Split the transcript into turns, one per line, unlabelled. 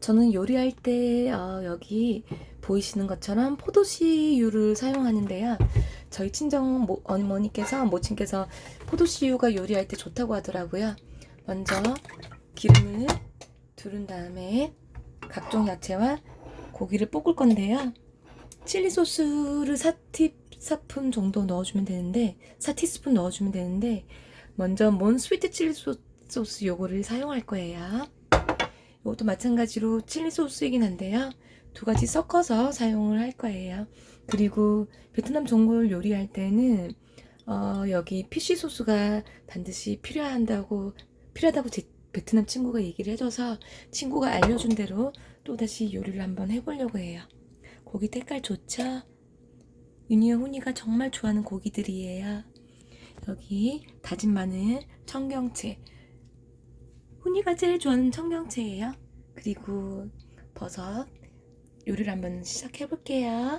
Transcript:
저는 요리할 때 어, 여기 보이시는 것처럼 포도씨유를 사용하는데요. 저희 친정 모, 어머니께서 모친께서 포도씨유가 요리할 때 좋다고 하더라고요. 먼저 기름을 두른 다음에 각종 야채와 고기를 볶을 건데요. 칠리 소스를 4티, 4푼 정도 넣어주면 되는데 4티스푼 넣어주면 되는데 먼저 몬 스위트 칠리 소, 소스 요거를 사용할 거예요. 이것도 마찬가지로 칠리 소스이긴 한데요. 두 가지 섞어서 사용을 할 거예요. 그리고 베트남 전골 요리할 때는 어, 여기 피쉬 소스가 반드시 필요한다고 필요하다고 제 베트남 친구가 얘기를 해줘서 친구가 알려준 대로 또 다시 요리를 한번 해보려고 해요. 고기 색깔 좋죠? 윤희와 훈이가 정말 좋아하는 고기들이에요. 여기 다진 마늘, 청경채. 훈이가 제일 좋아하는 청경채예요. 그리고 버섯 요리를 한번 시작해 볼게요.